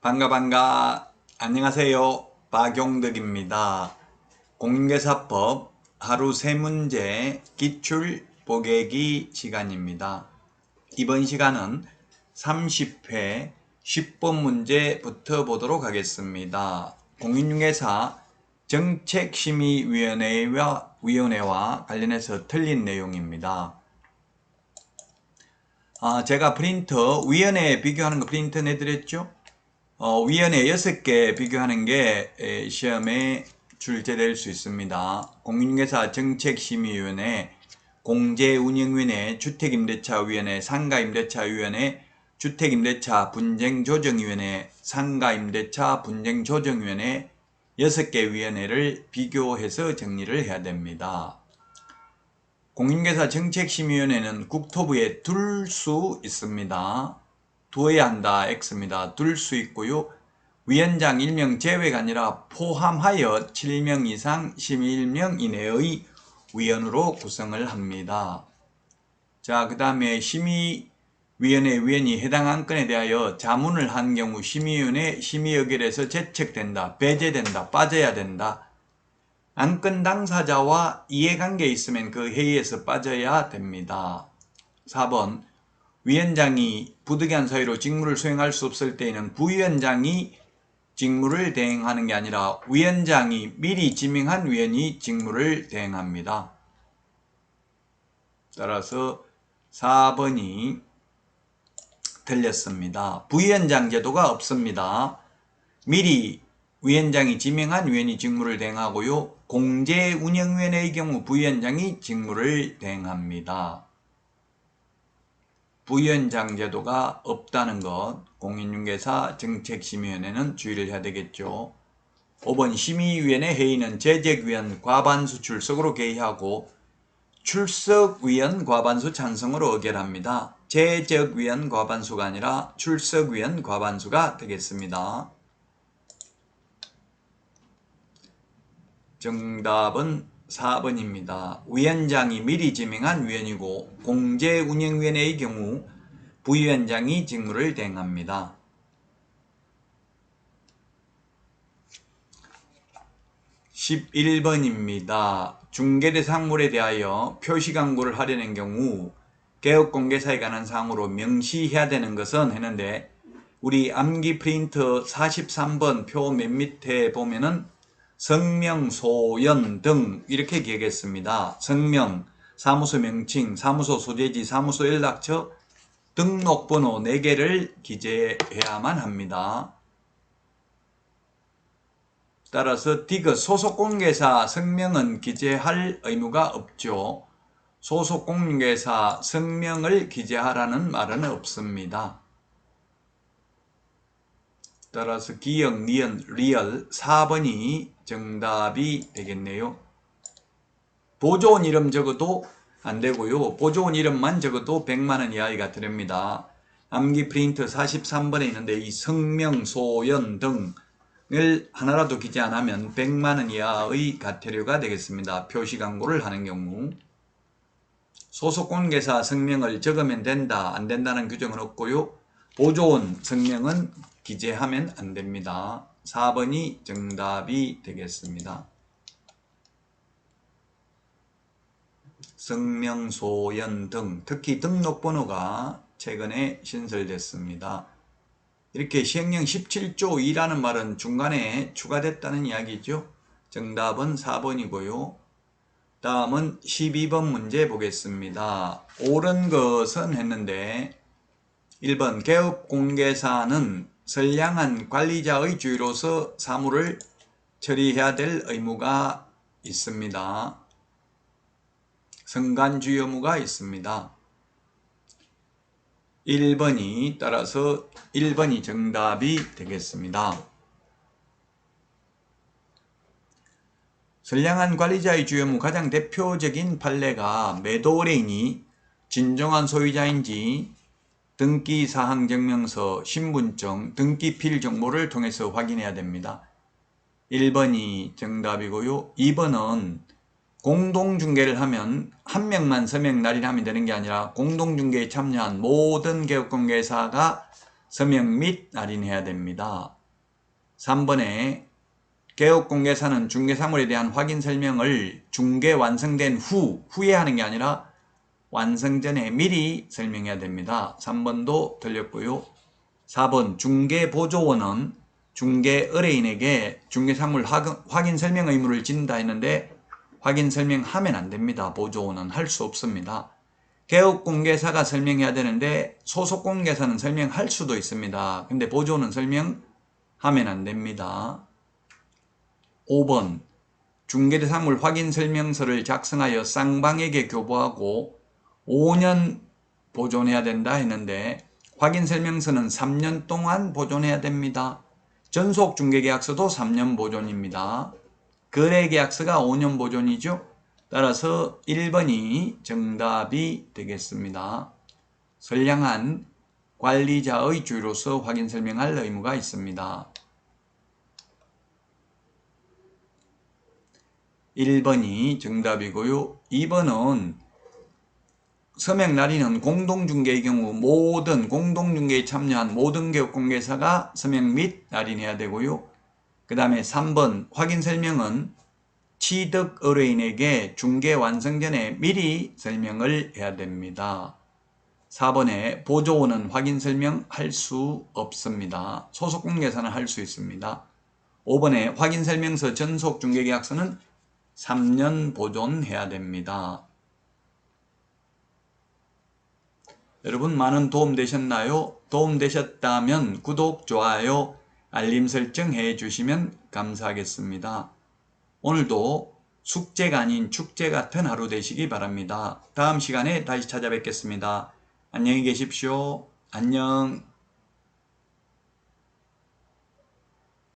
반가 반가. 안녕하세요. 박용덕입니다. 공인계사법 하루 세 문제 기출 보객기 시간입니다. 이번 시간은 30회 10번 문제부터 보도록 하겠습니다. 공인중개사 정책심의위원회와 위원회와 관련해서 틀린 내용입니다. 아, 제가 프린터 위원회 비교하는 거 프린터 내드렸죠? 어, 위원회 6개 비교하는 게 에, 시험에 출제될 수 있습니다. 공인중개사 정책심의위원회, 공제운영위원회, 주택임대차위원회, 상가임대차위원회, 주택임대차 분쟁조정위원회, 상가임대차 분쟁조정위원회 6개 위원회를 비교해서 정리를 해야 됩니다. 공인중개사 정책심의위원회는 국토부에 둘 수 있습니다. 두어야 한다 X입니다. 둘 수 있고요. 위원장 1명 제외가 아니라 포함하여 7명 이상 11명 이내의 위원으로 구성을 합니다. 자, 그 다음에 심의 위원회 위원이 해당 안건에 대하여 자문을 한 경우 심의위원회 심의의결에서 제척된다, 배제된다, 빠져야 된다. 안건 당사자와 이해관계 있으면 그 회의에서 빠져야 됩니다. 4번 위원장이 부득이한 사유로 직무를 수행할 수 없을 때에는 부위원장이 직무를 대행하는 게 아니라 위원장이 미리 지명한 위원이 직무를 대행합니다. 따라서 4번이 틀렸습니다. 부위원장 제도가 없습니다. 미리 위원장이 지명한 위원이 직무를 대행하고요. 공제운영위원회의 경우 부위원장이 직무를 대행합니다. 부위원장 제도가 없다는 것 공인중개사 정책심의위원회는 주의를 해야 되겠죠. 5번 심의위원회 회의는 재적위원 과반수 출석으로 개의하고 출석위원 과반수 찬성으로 의결합니다. 재적위원 과반수가 아니라 출석위원 과반수가 되겠습니다. 정답은 4번입니다. 위원장이 미리 지명한 위원이고 공제운영위원회의 경우 부위원장이 직무를 대행합니다. 11번입니다. 중개대상물에 대하여 표시 광고를 하려는 경우 개업 공개사에 관한 사항으로 명시해야 되는 것은 했는데 우리 암기 프린터 43번 표 맨 밑에 보면은 성명, 소연 등 이렇게 기억했습니다. 성명, 사무소 명칭, 사무소 소재지, 사무소 연락처, 등록번호 4개를 기재해야만 합니다. 따라서 디귿 소속공개사 성명은 기재할 의무가 없죠. 소속공개사 성명을 기재하라는 말은 없습니다. 따라서 기역, 니은, 리얼 4번이 정답이 되겠네요. 보조원 이름 적어도 안 되고요. 보조원 이름만 적어도 100만원 이하가 됩니다. 암기 프린트 43번에 있는데 이 성명, 소연 등을 하나라도 기재 안 하면 100만원 이하의 가태료가 되겠습니다. 표시 광고를 하는 경우. 소속 공개사 성명을 적으면 된다, 안 된다는 규정은 없고요. 보조원 성명은 기재하면 안 됩니다. 4번이 정답이 되겠습니다. 성명, 소연 등 특히 등록번호가 최근에 신설됐습니다. 이렇게 시행령 17조 2라는 말은 중간에 추가됐다는 이야기죠. 정답은 4번이고요. 다음은 12번 문제 보겠습니다. 옳은 것은 했는데 1번 개업공개사는 선량한 관리자의 주의로서 사무를 처리해야 될 의무가 있습니다. 성간주의 의무가 있습니다. 1번이 따라서 1번이 정답이 되겠습니다. 선량한 관리자의 주의 의무 가장 대표적인 판례가 매도 의뢰인이 진정한 소유자인지 등기사항증명서, 신분증, 등기필 정보를 통해서 확인해야 됩니다. 1번이 정답이고요. 2번은 공동중개를 하면 한 명만 서명 날인하면 되는 게 아니라 공동중개에 참여한 모든 개업공개사가 서명 및 날인해야 됩니다. 3번에 개업공개사는 중개사물에 대한 확인 설명을 중개 완성된 후, 후에 하는 게 아니라 완성 전에 미리 설명해야 됩니다. 3번도 틀렸고요. 4번 중개보조원은 중개 의뢰인에게 중개사물 확- 확인 설명 의무를 진다 했는데 확인 설명하면 안 됩니다. 보조원은 할 수 없습니다. 개업공개사가 설명해야 되는데 소속공개사는 설명할 수도 있습니다. 근데 보조원은 설명하면 안 됩니다. 5번 중개대상물 확인 설명서를 작성하여 쌍방에게 교부하고 5년 보존해야 된다 했는데 확인 설명서는 3년 동안 보존해야 됩니다. 전속 중개계약서도 3년 보존입니다. 거래계약서가 5년 보존이죠. 따라서 1번이 정답이 되겠습니다. 선량한 관리자의 주로서 확인 설명할 의무가 있습니다. 1번이 정답이고요. 2번은 서명 날인은 공동중개의 경우 모든 공동중개에 참여한 모든 개업공개사가 서명 및 날인해야 되고요. 그 다음에 3번 확인 설명은 취득 의뢰인에게 중개 완성 전에 미리 설명을 해야 됩니다. 4번에 보조원은 확인 설명 할 수 없습니다. 소속공개사는 할 수 있습니다. 5번에 확인 설명서 전속 중개계약서는 3년 보존해야 됩니다. 여러분 많은 도움 되셨나요? 도움 되셨다면 구독, 좋아요, 알림 설정 해 주시면 감사하겠습니다. 오늘도 숙제가 아닌 축제 같은 하루 되시기 바랍니다. 다음 시간에 다시 찾아뵙겠습니다. 안녕히 계십시오. 안녕.